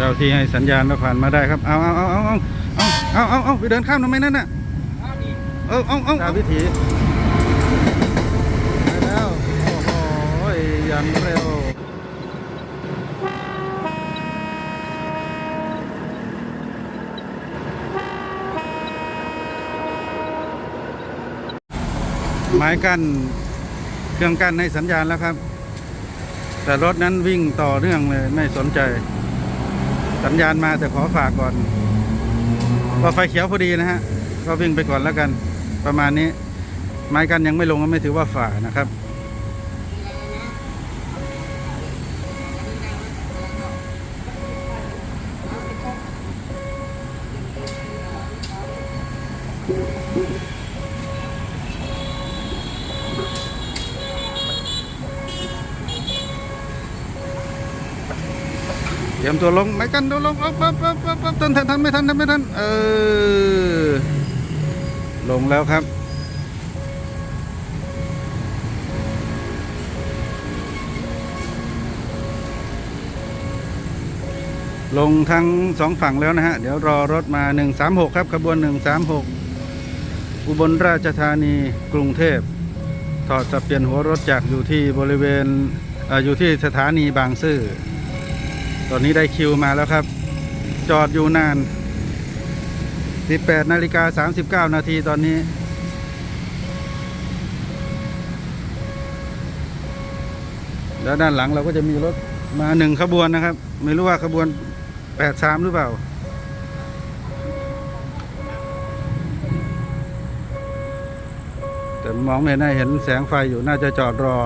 เจ้าที่ให้สัญญาณเราผ่านมาได้ครับ เอาเอาเอาเอาเอาเอาเอาเอาไปเดินข้ามทำไมนั่นน่ะเออเอาเอาตามวิถีไปแล้ว โอ้โหยังเร็วไม้กั้นเครื่องกั้นให้สัญญาณแล้วครับ แต่รถนั้นวิ่งต่อเนื่องเลยไม่สนใจ สัญญาณมาแต่ขอฝากก่อนพอไฟเขียวพอดีนะฮะก็วิ่งไปก่อนแล้วกัน ประมาณนี้ ไม้กันยังไม่ลงก็ไม่ถือว่าฝ่านะครับ เตรียมตัวลงไม้กันตัวลงปั๊บปั๊บปั๊บปั๊บทันทันทันไม่ทันทันไม่ทันเออลงแล้วครับลงทั้งสองฝั่งแล้วนะฮะ เดี๋ยวรอรถมา 136 ครับขบวน 136 อุบลราชธานีกรุงเทพถอดสับเปลี่ยนหัวรถจากอยู่ที่บริเวณเอออยู่ที่สถานีบางซื่อ ตอนนี้ได้คิวมาแล้วครับ จอดอยู่นาน 18นาฬิกา39 นาทีตอนนี้ แล้วด้านหลังเราก็จะมีรถมาหนึ่งขบวนนะครับ ไม่รู้ว่าขบวน 83 หรือเปล่าแต่มองไม่เห็นนะเห็นแสงไฟอยู่น่าจะจอดรอ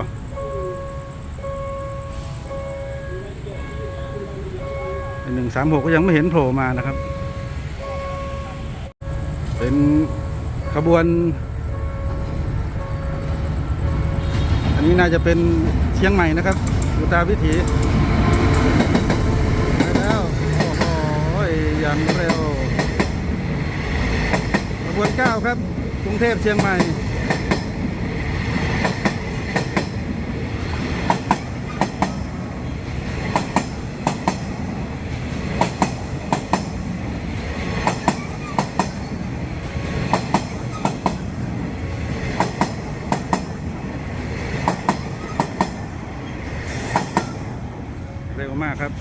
หนึ่งสามหกก็ยังไม่เห็นโผล่มานะครับ เป็นขบวน อันนี้น่าจะเป็นเชียงใหม่นะครับอุตาวิถีไปแล้วโอ้โหยังเร็วขบวนเก้าครับ กรุงเทพเชียงใหม่ เร็วมากครับ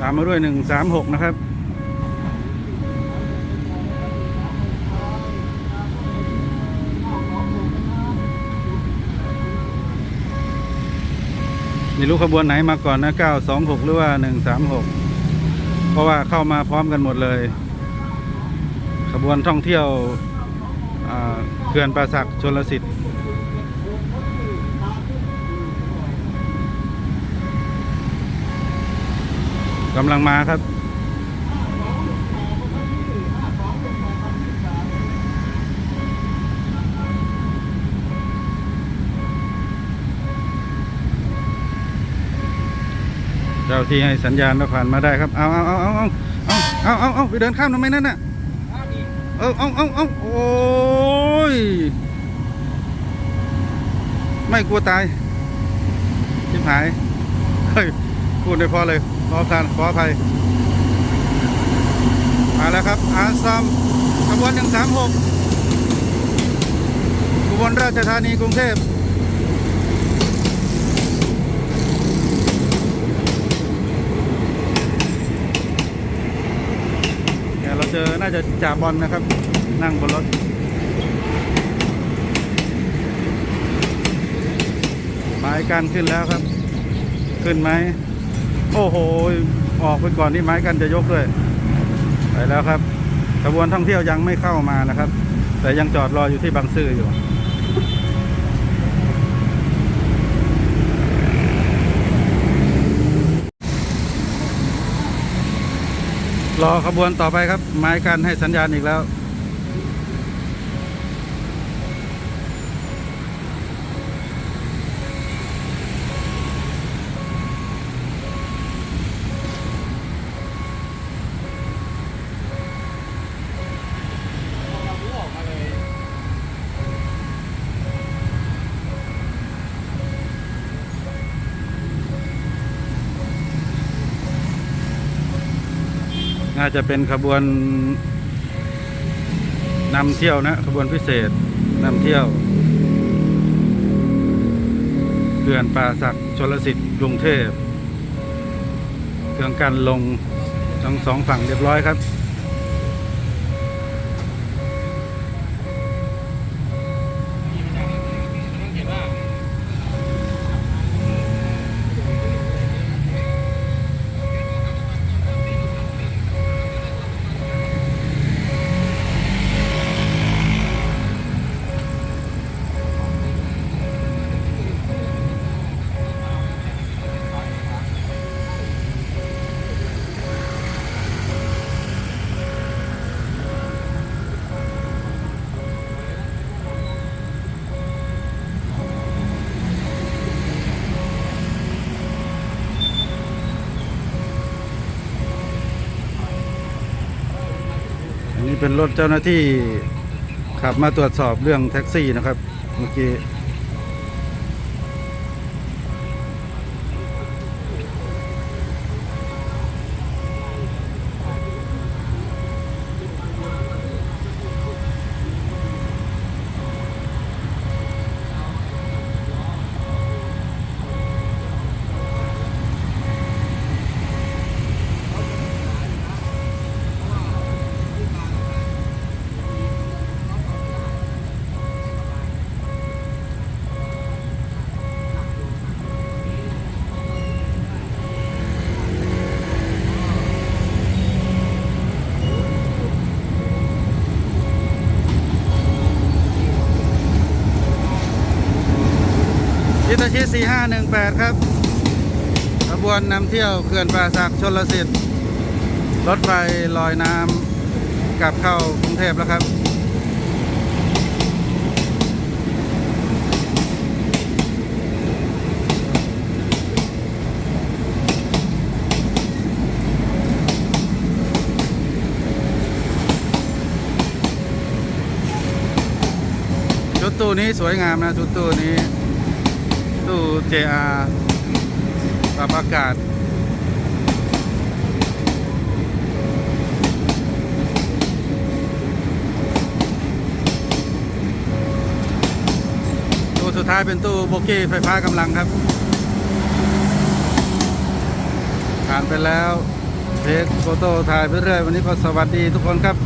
ตามมาด้วยหนึ่งสามหกนะครับไม่รู้ขบวนไหนมาก่อนนะ926หรือว่า136เพราะว่าเข้ามาพร้อมกันหมดเลย ขบวนท่องเที่ยวเขื่อนป่าสักชนลสิทธิ์ กำลังมาครับ เจ้าที่ให้สัญญาณเราผ่านมาได้ครับ เอาเอาเอาเอาเอาเอาเอาเอาไปเดินข้ามทำไมนั่นน่ะเออเอาเอาเอาโอ้ย ไม่กลัวตายชิบหาย เฮ้ยพูดได้พอเลย ขอการขออภัยมาแล้วครับอาซัมขบวน136อุบลราชธานีกรุงเทพเนี่ยเราเจอน่าจะจ่าบอลนะครับ นั่งบนรถหมายการขึ้นแล้วครับ ขึ้นไหม โอ้โห ออกไปก่อนที่ไม้กันจะยกด้วย ไปแล้วครับขบวนท่องเที่ยวยังไม่เข้ามานะครับ แต่ยังจอดรออยู่ที่บางซื่ออยู่รอขบวนต่อไปครับ ไม้กันให้สัญญาณอีกแล้ว น่าจะเป็นขบวนนำเที่ยวนะขบวนพิเศษนำเที่ยวเขื่อนป่าศักชลสิทธิ์กรุงเทพเครื่องกันลงทั้งสองฝั่งเรียบร้อยครับ เป็นรถเจ้าหน้าที่ขับมาตรวจสอบเรื่องแท็กซี่นะครับ เมื่อกี้ ยิตาชิ4518ครับขบวนนำเที่ยวเขื่อนป่าศักชนลสิทธิ์รถไฟลอยน้ำกลับเข้ากรุงเทพแล้วครับชุดตู้นี้สวยงามนะชุดตู้นี้ ตู้ JR ปรับอากาศตู้สุดท้ายเป็นตู้โบกี้ไฟฟ้ากำลังครับ ผ่านไปแล้วเทคโฟโต้ถ่ายไปเรื่อย วันนี้ก็สวัสดีทุกคนครับ